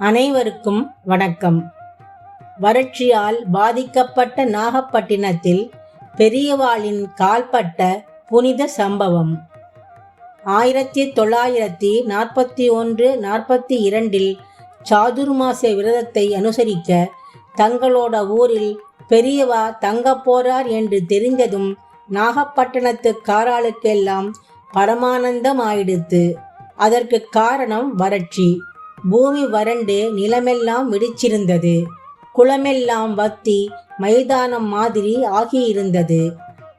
அனைவருக்கும் வணக்கம். வறட்சியால் பாதிக்கப்பட்ட நாகப்பட்டினத்தில் பெரியவாளின் கால்பட்ட புனித சம்பவம். ஆயிரத்தி தொள்ளாயிரத்தி நாற்பத்தி ஒன்று நாற்பத்தி இரண்டில் சாதுர்மாச விரதத்தை அனுசரிக்க தங்களோட ஊரில் பெரியவா தங்கப் போறார் என்று தெரிந்ததும் நாகப்பட்டினத்து காராளுக்கெல்லாம் பரமானந்தம் ஆயிடுத்து. அதற்கு காரணம் வறட்சி. பூமி வறண்டு நிலமெல்லாம் வெடிச்சிருந்தது. குளமெல்லாம் வத்தி மைதானம் மாதிரி ஆகியிருந்தது.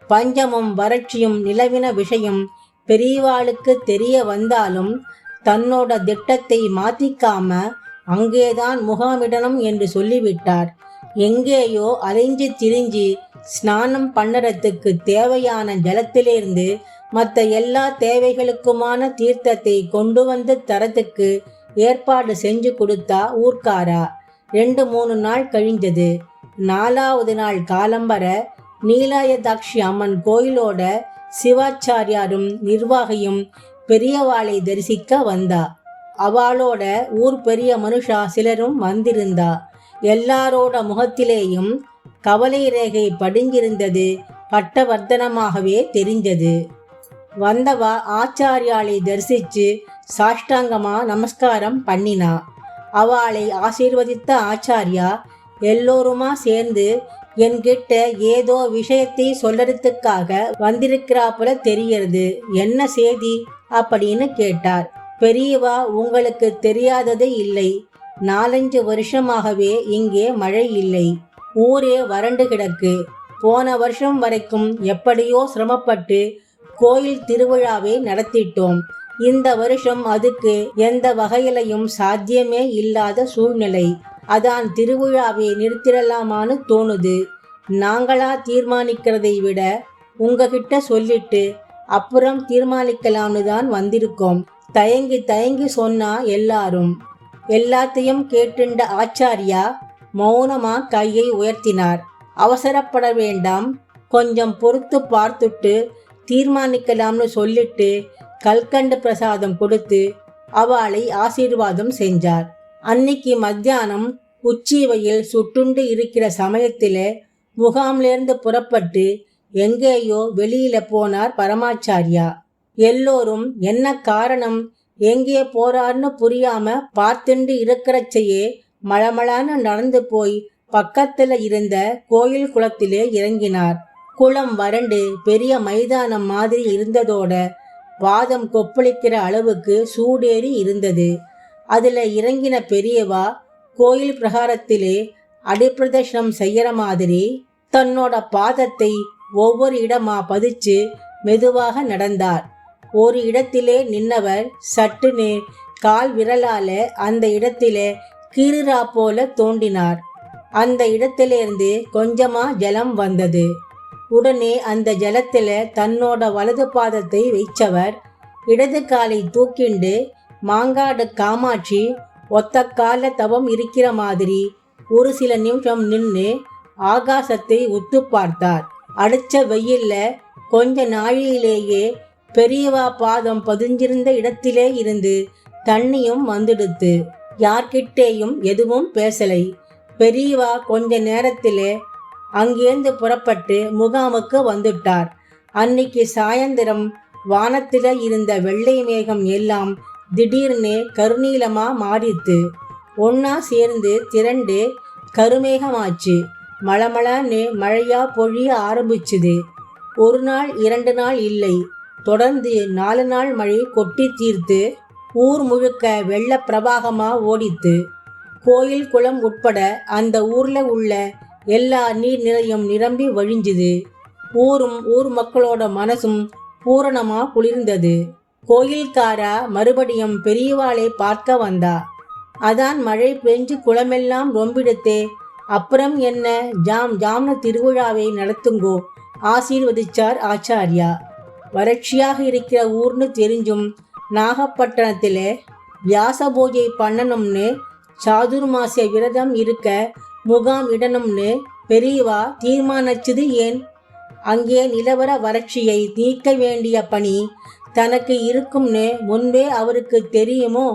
பஞ்சமும் வறட்சியும் நிலவின விஷயம் பெரியவாளுக்கு தெரிய வந்தாலும் தன்னோட திட்டத்தை மாத்திக்காம அங்கேதான் முகாமிடணும் என்று சொல்லிவிட்டார். எங்கேயோ அலைஞ்சு திரிஞ்சு ஸ்நானம் பண்ணறதுக்கு தேவையான ஜலத்திலிருந்து மற்ற எல்லா தேவைகளுக்குமான தீர்த்தத்தை கொண்டு வந்து தரத்துக்கு ஏற்பாடு செஞ்சு கொடுத்தா ஊர்க்காரா? ரெண்டு மூணு நாள் கழிஞ்சது. நாலாவது நாள் காலம்பர நீலாயதாட்சி அம்மன் கோயிலோட சிவாச்சாரியாரும் நிர்வாகியும் பெரியவாளை தரிசிக்க வந்தா. அவளோட ஊர் பெரிய மனுஷா சிலரும் வந்திருந்தா. எல்லாரோட முகத்திலேயும் கவலை ரேகை படிஞ்சிருந்தது. பட்டவர்த்தனமாகவே தெரிஞ்சது. வந்தவா ஆச்சாரியாளை தரிசிச்சு சாஷ்டாங்கமா நமஸ்காரம் பண்ணினா. அவளை ஆசீர்வதித்த ஆச்சாரியா எல்லோருமா சேர்ந்து என்கிட்ட ஏதோ விஷயத்தை சொல்லறதுக்காக வந்திருக்கிறாப்புல தெரியறது என்ன செய்தி? அப்படின்னு கேட்டார். பெரியவா உங்களுக்கு தெரியாததே இல்லை. நாலஞ்சு வருஷமாகவே இங்கே மழை இல்லை. ஊரே வறண்டு கிடக்கு. போன வருஷம் வரைக்கும் எப்படியோ சிரமப்பட்டு கோயில் திருவிழாவை நடத்திட்டோம். இந்த வருஷம் அதுக்கு எந்த வகையிலையும் சாத்தியமே இல்லாத சூழ்நிலை. அதான் திருவிழாவை நிறுத்திடலாமான்னு தோணுது. நாங்களா தீர்மானிக்கிறதை விட உங்ககிட்ட சொல்லிட்டு அப்புறம் தீர்மானிக்கலாம்னு தான் வந்திருக்கோம். தயங்கி தயங்கி சொன்னா எல்லாரும். எல்லாத்தையும் கேட்டுண்ட ஆச்சாரியா மௌனமா கையை உயர்த்தினார். அவசரப்பட வேண்டாம். கொஞ்சம் பொறுத்து பார்த்துட்டு தீர்மானிக்கலாம்னு சொல்லிட்டு கல்கண்டு பிரசாதம் கொடுத்து அவளை ஆசீர்வாதம் செஞ்சார். அன்னைக்கு மத்தியானம் உச்சிவையில் சுட்டுண்டு இருக்கிற சமயத்தில் முகாம்லேருந்து புறப்பட்டு எங்கேயோ வெளியில போனார் பரமாச்சாரியா. எல்லோரும் என்ன காரணம்? எங்கே போறார்னு புரியாம பார்த்துண்டு இருக்கிறச்சையே மளமளான்னு நடந்து போய் பக்கத்துல இருந்த கோயில் குளத்திலே இறங்கினார். குளம் வறண்டு பெரிய மைதானம் மாதிரி இருந்ததோட வாதம் கொப்பளிக்கிற அளவுக்கு சூடேறி இருந்தது. அதில் இறங்கின பெரியவா கோயில் பிரகாரத்திலே அடிப்பிரதர்ஷனம் செய்யற மாதிரி தன்னோட பாதத்தை ஒவ்வொரு இடமா பதிச்சு மெதுவாக நடந்தார். ஒரு இடத்திலே நின்னவர் சட்டுனு கால் விரலால அந்த இடத்திலே கீறுரா போல தோண்டினார் அந்த இடத்திலிருந்து கொஞ்சமா ஜலம் வந்தது. உடனே அந்த ஜலத்தில் தன்னோட வலது பாதத்தை வைச்சவர். இடது காலை தூக்கிண்டு மாங்காடு காமாட்சி ஒத்த கால தவம் இருக்கிற மாதிரி ஒரு சில நிமிஷம் நின்று ஆகாசத்தை உத்து பார்த்தார். அடிச்ச வெயில்ல கொஞ்ச நாழியிலேயே பெரியவா பாதம் பதிஞ்சிருந்த இடத்திலே இருந்து தண்ணியும் வந்துடுத்து. யார்கிட்டேயும் எதுவும் பேசலை. பெரியவா கொஞ்ச நேரத்திலே அங்கேருந்து புறப்பட்டு முகாமுக்கு வந்துட்டார். அன்னைக்கு சாயந்தரம் வானத்தில இருந்த வெள்ளை மேகம் எல்லாம் திடீர்னு கருநீலமா மாறித்து ஒன்னா சேர்ந்து திரண்டு கருமேகமாச்சு. மளமளன்னு மழையா பொழிய ஆரம்பிச்சுது. ஒரு நாள் இரண்டு நாள் இல்லை. தொடர்ந்து நாலு நாள் மழை கொட்டி தீர்த்து ஊர் முழுக்க வெள்ள பிரவாகமா ஓடித்து கோயில் குளம் உட்பட அந்த ஊர்ல உள்ள எல்லா நீர் நிலையும் நிரம்பி வழிஞ்சுது. ஊரும் ஊர் மக்களோட மனசும் பூரணமா குளிர்ந்தது. கோயில்காரா மறுபடியும் பெரியவாளை பார்க்க வந்தா. அதான் மழை பெஞ்சு குளமெல்லாம் ரொம்பிடுத்தே. அப்புறம் என்ன? ஜாம் ஜாம்ன திருவிழாவை நடத்துங்கோ ஆசீர்வதிச்சார் ஆச்சாரியா. வறட்சியாக இருக்கிற ஊர்னு தெரிஞ்சும் நாகப்பட்டினத்தில் வியாச பூஜை பண்ணணும்னு சாதுர்மாசிய விரதம் இருக்க முகாம் இடணும்னு பெரியவா தீர்மானிச்சது ஏன்? அங்கே நிலவர வறட்சியை நீக்க வேண்டிய பணி தனக்கு இருக்கும்னு முன்பே அவருக்கு தெரியுமோ?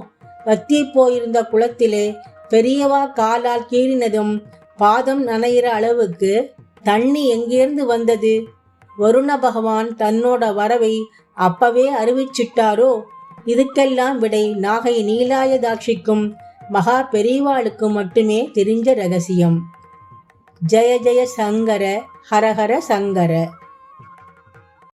வத்தி போயிருந்த குளத்திலே பெரியவா காலால் கீறினதும் பாதம் நனைகிற அளவுக்கு தண்ணி எங்கேருந்து வந்தது? வருண பகவான் தன்னோட வரவை அப்பவே அறிவிச்சிட்டாரோ? இதுக்கெல்லாம் விடை நாகை நீலாயதாட்சிக்கும் மகா பெரியவாளுக்கு மட்டுமே தெரிஞ்ச ரகசியம். ஜெய ஜெய சங்கர ஹரஹர சங்கர.